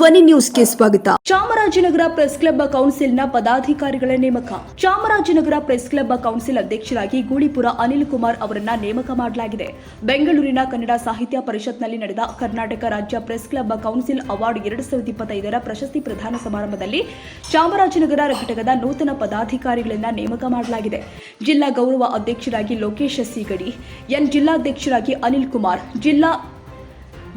ಧ್ವನಿ ನ್ಯೂಸ್ಗೆ ಸ್ವಾಗತ. ಚಾಮರಾಜನಗರ ಪ್ರೆಸ್ ಕ್ಲಬ್ ಕೌನ್ಸಿಲ್ನ ಪದಾಧಿಕಾರಿಗಳ ನೇಮಕ. ಚಾಮರಾಜನಗರ ಪ್ರೆಸ್ ಕ್ಲಬ್ ಕೌನ್ಸಿಲ್ ಅಧ್ಯಕ್ಷರಾಗಿ ಗೂಳಿಪುರ ಅನಿಲ್ ಕುಮಾರ್ ಅವರನ್ನ ನೇಮಕ ಮಾಡಲಾಗಿದೆ. ಬೆಂಗಳೂರಿನ ಕನ್ನಡ ಸಾಹಿತ್ಯ ಪರಿಷತ್ನಲ್ಲಿ ನಡೆದ ಕರ್ನಾಟಕ ರಾಜ್ಯ ಪ್ರೆಸ್ ಕ್ಲಬ್ ಕೌನ್ಸಿಲ್ ಅವಾರ್ಡ್ ಎರಡು ಸಾವಿರದ ಇಪ್ಪತ್ತೈದರ ಪ್ರಶಸ್ತಿ ಪ್ರದಾನ ಸಮಾರಂಭದಲ್ಲಿ ಚಾಮರಾಜನಗರ ಘಟಕದ ನೂತನ ಪದಾಧಿಕಾರಿಗಳನ್ನ ನೇಮಕ ಮಾಡಲಾಗಿದೆ. ಜಿಲ್ಲಾ ಗೌರವ ಅಧ್ಯಕ್ಷರಾಗಿ ಲೋಕೇಶ್ ಸಿಗಡಿ, ಎನ್ ಜಿಲ್ಲಾಧ್ಯಕ್ಷರಾಗಿ ಅನಿಲ್ ಕುಮಾರ್, ಜಿಲ್ಲಾ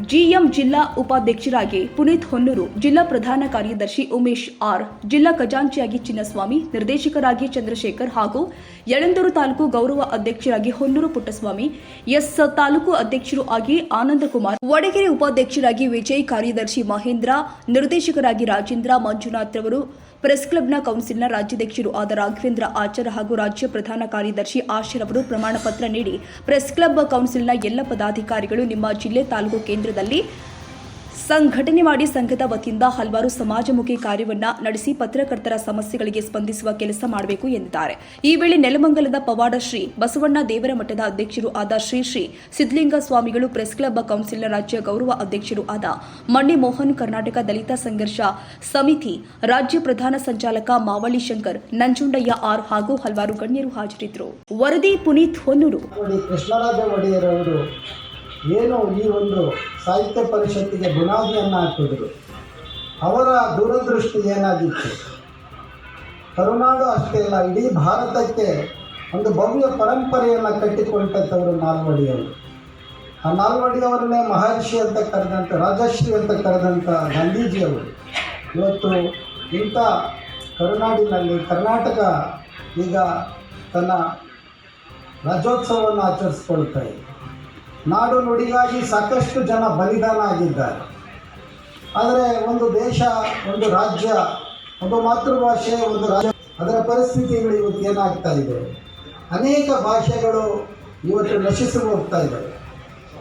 ಜಿಎಂ ಜಿಲ್ಲಾ ಉಪಾಧ್ಯಕ್ಷರಾಗಿ ಪುನೀತ್ ಹೊನ್ನೂರು, ಜಿಲ್ಲಾ ಪ್ರಧಾನ ಕಾರ್ಯದರ್ಶಿ ಉಮೇಶ್ ಆರ್, ಜಿಲ್ಲಾ ಖಜಾಂಚಿಯಾಗಿ ಚಿನ್ನಸ್ವಾಮಿ, ನಿರ್ದೇಶಕರಾಗಿ ಚಂದ್ರಶೇಖರ್ ಹಾಗೂ ಯಳಂದೂರು ತಾಲೂಕು ಗೌರವ ಅಧ್ಯಕ್ಷರಾಗಿ ಹೊನ್ನೂರು ಪುಟ್ಟಸ್ವಾಮಿ, ಎಸ್ ತಾಲೂಕು ಅಧ್ಯಕ್ಷರು ಆಗಿ ಆನಂದಕುಮಾರ್, ವಡಗೆರೆ ಉಪಾಧ್ಯಕ್ಷರಾಗಿ ವಿಜಯ್ ಕಾರ್ಯದರ್ಶಿ ಮಹೇಂದ್ರ, ನಿರ್ದೇಶಕರಾಗಿ ರಾಜೇಂದ್ರ ಮಂಜುನಾಥ್ ರವರು ಪ್ರೆಸ್ ಕ್ಲಬ್ನ ಕೌನ್ಸಿಲ್ನ ರಾಜ್ಯಾಧ್ಯಕ್ಷರು ಆದ ರಾಘವೇಂದ್ರ ಆಚಾರ್ ಹಾಗೂ ರಾಜ್ಯ ಪ್ರಧಾನ ಕಾರ್ಯದರ್ಶಿ ಆಶಿರ್ ಅವರು ಪ್ರಮಾಣ ನೀಡಿ ಪ್ರೆಸ್ ಕ್ಲಬ್ ಕೌನ್ಸಿಲ್ನ ಎಲ್ಲ ಪದಾಧಿಕಾರಿಗಳು ನಿಮ್ಮ ಜಿಲ್ಲೆ ತಾಲೂಕು ಕೇಂದ್ರದಲ್ಲಿ ಸಂಘಟನೆ ಮಾಡಿ ಸಂಘದ ವತಿಯಿಂದ ಹಲವಾರು ಸಮಾಜಮುಖಿ ಕಾರ್ಯವನ್ನ ನಡೆಸಿ ಪತ್ರಕರ್ತರ ಸಮಸ್ಯೆಗಳಿಗೆ ಸ್ಪಂದಿಸುವ ಕೆಲಸ ಮಾಡಬೇಕು ಎಂದಿದ್ದಾರೆ. ಈ ವೇಳೆ ನೆಲಮಂಗಲದ ಪವಾಡ ಶ್ರೀ ಬಸವಣ್ಣ ದೇವರ ಮಠದ ಅಧ್ಯಕ್ಷರು ಆದ ಶ್ರೀ ಶ್ರೀ ಸಿದ್ದಲಿಂಗ ಸ್ವಾಮಿಗಳು ಪ್ರೆಸ್ ಕ್ಲಬ್ ಕೌನ್ಸಿಲ್ನ ರಾಜ್ಯ ಗೌರವ ಅಧ್ಯಕ್ಷರು ಆದ ಮಣ್ಣಿ ಮೋಹನ್ ಕರ್ನಾಟಕ ದಲಿತ ಸಂಘರ್ಷ ಸಮಿತಿ ರಾಜ್ಯ ಪ್ರಧಾನ ಸಂಚಾಲಕ ಮಾವಳಿ ಶಂಕರ್ ನಂಜುಂಡಯ್ಯ ಆರ್ ಹಾಗೂ ಹಲವಾರು ಗಣ್ಯರು ಹಾಜರಿದ್ದರು. ವರದಿ ಪುನೀತ್ ಹೊನ್ನೂರು. ಏನು ಈ ಒಂದು ಸಾಹಿತ್ಯ ಪರಿಷತ್ತಿಗೆ ಬುನಾದಿಯನ್ನು ಹಾಕಿದ್ರು ಅವರ ದೂರದೃಷ್ಟಿ ಏನಾಗಿತ್ತು? ಕರುನಾಡು ಅಷ್ಟೇ ಅಲ್ಲ, ಇಡೀ ಭಾರತಕ್ಕೆ ಒಂದು ಭವ್ಯ ಪರಂಪರೆಯನ್ನು ಕಟ್ಟಿಕೊಂಡಂಥವರು ನಾಲ್ವಡಿಯವರು. ಆ ನಾಲ್ವಡಿಯವರನ್ನೇ ಮಹರ್ಷಿ ಅಂತ ಕರೆದಂಥ, ರಾಜಶ್ರೀ ಅಂತ ಕರೆದಂಥ ಗಾಂಧೀಜಿಯವರು. ಇವತ್ತು ಇಂಥ ಕರುನಾಡಿನಲ್ಲಿ ಕರ್ನಾಟಕ ಈಗ ತನ್ನ ರಾಜ್ಯೋತ್ಸವವನ್ನು ಆಚರಿಸ್ಕೊಳ್ತಾ ಇದೆ. ನಾಡು ನುಡಿಗಾಗಿ ಸಾಕಷ್ಟು ಜನ ಬಲಿದಾನ ಆಗಿದ್ದಾರೆ ಆದರೆ ಒಂದು ದೇಶ, ಒಂದು ರಾಜ್ಯ, ಒಂದು ಮಾತೃಭಾಷೆ, ಒಂದು ರಾಜ್ಯ, ಅದರ ಪರಿಸ್ಥಿತಿಗಳು ಇವತ್ತು ಏನಾಗ್ತಾ ಇದೆ? ಅನೇಕ ಭಾಷೆಗಳು ಇವತ್ತು ನಶಿಸಿ ಹೋಗ್ತಾ ಇದೆ.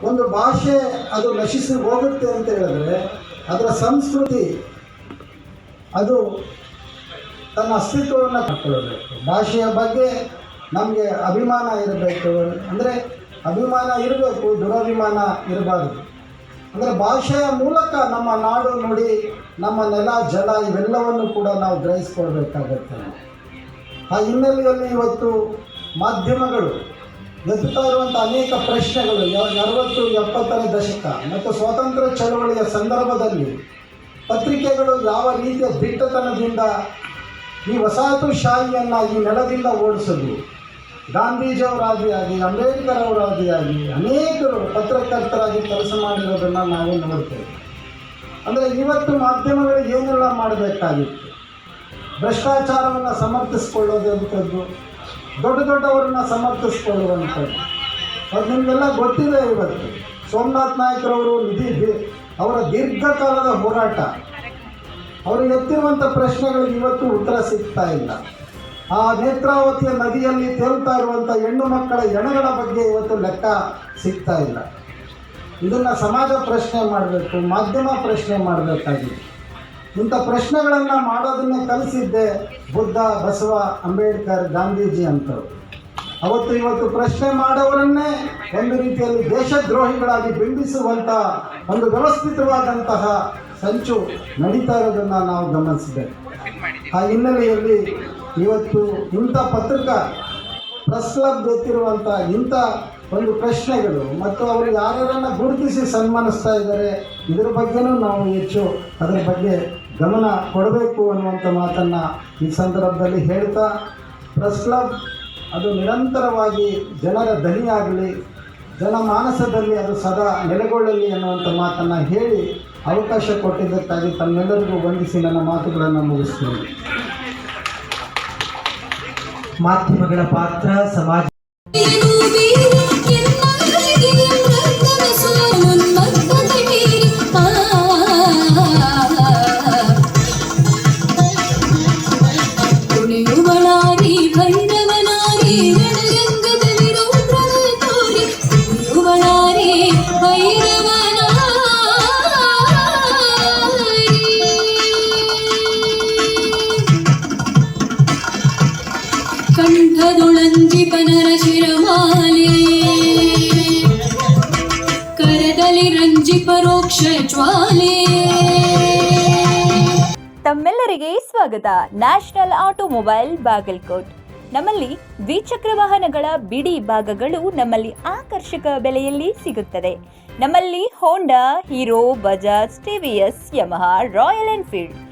ಒಂದು ಭಾಷೆ ಅದು ನಶಿಸಿ ಹೋಗುತ್ತೆ ಅಂತ ಹೇಳಿದ್ರೆ ಅದರ ಸಂಸ್ಕೃತಿ ಅದು ತನ್ನ ಅಸ್ತಿತ್ವವನ್ನು ಕಟ್ಕೊಳ್ಬೇಕು ಭಾಷೆಯ ಬಗ್ಗೆ ನಮಗೆ ಅಭಿಮಾನ ಇರಬೇಕು. ಅಂದರೆ ಅಭಿಮಾನ ಇರಬೇಕು, ದುರಭಿಮಾನ ಇರಬಾರ್ದು. ಅಂದರೆ ಭಾಷೆಯ ಮೂಲಕ ನಮ್ಮ ನಾಡು ನುಡಿ, ನಮ್ಮ ನೆಲ, ಜಲ ಇವೆಲ್ಲವನ್ನು ಕೂಡ ನಾವು ಗ್ರಹಿಸ್ಕೊಳ್ಬೇಕಾಗತ್ತೆ. ಆ ಹಿನ್ನೆಲೆಯಲ್ಲಿ ಇವತ್ತು ಮಾಧ್ಯಮಗಳು ಎತ್ತುತ್ತಾ ಇರುವಂಥ ಅನೇಕ ಪ್ರಶ್ನೆಗಳು ಅರವತ್ತು, ಎಪ್ಪತ್ತನೇ ದಶಕ ಮತ್ತು ಸ್ವಾತಂತ್ರ್ಯ ಚಳವಳಿಯ ಸಂದರ್ಭದಲ್ಲಿ ಪತ್ರಿಕೆಗಳು ಯಾವ ರೀತಿಯ ದಿಟ್ಟತನದಿಂದ ಈ ವಸಾಹತುಶಾಹಿಯನ್ನು ಈ ನೆಲದಿಂದ ಓಡಿಸಿದ್ರು ಗಾಂಧೀಜಿಯವರಾದಿಯಾಗಿ ಅಂಬೇಡ್ಕರ್ ಅವರಾದಿಯಾಗಿ ಅನೇಕರು ಪತ್ರಕರ್ತರಾಗಿ ಕೆಲಸ ಮಾಡಿರೋದನ್ನು ನಾವು ನೋಡ್ತೇವೆ. ಅಂದರೆ ಇವತ್ತು ಮಾಧ್ಯಮಗಳು ಏನೆಲ್ಲ ಮಾಡಬೇಕಾಗಿತ್ತು? ಭ್ರಷ್ಟಾಚಾರವನ್ನು ಸಮರ್ಥಿಸ್ಕೊಳ್ಳೋದಂಥದ್ದು, ದೊಡ್ಡ ದೊಡ್ಡವರನ್ನ ಸಮರ್ಥಿಸ್ಕೊಳ್ಳುವಂಥದ್ದು. ಅದು ನಿಮಗೆಲ್ಲ ಗೊತ್ತಿದೆ ಇವತ್ತು. ಸೋಮನಾಥ್ ನಾಯಕರವರು ನಿಧಿ ಅವರ ದೀರ್ಘಕಾಲದ ಹೋರಾಟ. ಅವರು ಎತ್ತಿರುವಂಥ ಪ್ರಶ್ನೆಗಳಿಗೆ ಇವತ್ತು ಉತ್ತರ ಸಿಗ್ತಾ ಇಲ್ಲ. ಆ ನೇತ್ರಾವತಿಯ ನದಿಯಲ್ಲಿ ತೇಲ್ತಾ ಇರುವಂಥ ಹೆಣ್ಣು ಮಕ್ಕಳ ಎಣಗಳ ಬಗ್ಗೆ ಇವತ್ತು ಲೆಕ್ಕ ಸಿಗ್ತಾ ಇಲ್ಲ. ಇದನ್ನು ಸಮಾಜ ಪ್ರಶ್ನೆ ಮಾಡಬೇಕು, ಮಾಧ್ಯಮ ಪ್ರಶ್ನೆ ಮಾಡಬೇಕಾಗಿದೆ. ಇಂಥ ಪ್ರಶ್ನೆಗಳನ್ನು ಮಾಡೋದನ್ನ ಕಲಿಸಿದ್ದೆ ಬುದ್ಧ, ಬಸವ, ಅಂಬೇಡ್ಕರ್, ಗಾಂಧೀಜಿ ಅಂತವ್ರು. ಅವತ್ತು ಇವತ್ತು ಪ್ರಶ್ನೆ ಮಾಡೋವರನ್ನೇ ಒಂದು ರೀತಿಯಲ್ಲಿ ದೇಶದ್ರೋಹಿಗಳಾಗಿ ಬಿಂಬಿಸುವಂಥ ಒಂದು ವ್ಯವಸ್ಥಿತವಾದಂತಹ ಸಂಚು ನಡೀತಾ ಇರೋದನ್ನು ನಾವು ಗಮನಿಸಬೇಕು ಆ ಹಿನ್ನೆಲೆಯಲ್ಲಿ ಇವತ್ತು ಇಂಥ ಪತ್ರಿಕಾ ಪ್ರೆಸ್ ಕ್ಲಬ್ ಗೊತ್ತಿರುವಂಥ ಇಂಥ ಒಂದು ಪ್ರಶ್ನೆಗಳು ಮತ್ತು ಅವರು ಯಾರ್ಯಾರನ್ನ ಗುರುತಿಸಿ ಸನ್ಮಾನಿಸ್ತಾ ಇದ್ದಾರೆ, ಇದರ ಬಗ್ಗೆನೂ ನಾವು ಹೆಚ್ಚು ಅದರ ಬಗ್ಗೆ ಗಮನ ಕೊಡಬೇಕು ಅನ್ನುವಂಥ ಮಾತನ್ನು ಈ ಸಂದರ್ಭದಲ್ಲಿ ಹೇಳ್ತಾ, ಪ್ರೆಸ್ ಕ್ಲಬ್ ಅದು ನಿರಂತರವಾಗಿ ಜನರ ದನಿಯಾಗಲಿ ಜನಮಾನಸದಲ್ಲಿ ಅದು ಸದಾ ನೆಲೆಗೊಳ್ಳಲಿ ಅನ್ನುವಂಥ ಮಾತನ್ನು ಹೇಳಿ ಅವಕಾಶ ಕೊಟ್ಟಿದ್ದಕ್ಕಾಗಿ ತಮ್ಮೆಲ್ಲರಿಗೂ ವಂದಿಸಿ ನನ್ನ ಮಾತುಗಳನ್ನು ಮುಗಿಸ್ತೇನೆ. ಮಾಧ್ಯಮಗಳ ಪಾತ್ರ ಸಮಾಜ ಕಂಠದೊಳಂಜಿ ಶಿರಮಾಲೆ. ಕರದಲ್ಲಿ ರಂಜಿ ಪರೋಕ್ಷ ಜ್ವಾಲೆ. ತಮ್ಮೆಲ್ಲರಿಗೆ ಸ್ವಾಗತ. National automobile Bagalkot. ನಮ್ಮಲ್ಲಿ ದ್ವಿಚಕ್ರ ವಾಹನಗಳ ಬಿಡಿ ಭಾಗಗಳು ನಮ್ಮಲ್ಲಿ ಆಕರ್ಷಕ ಬೆಲೆಯಲ್ಲಿ ಸಿಗುತ್ತದೆ. ನಮ್ಮಲ್ಲಿ Honda Hero Bajaj TVS Yamaha Royal Enfield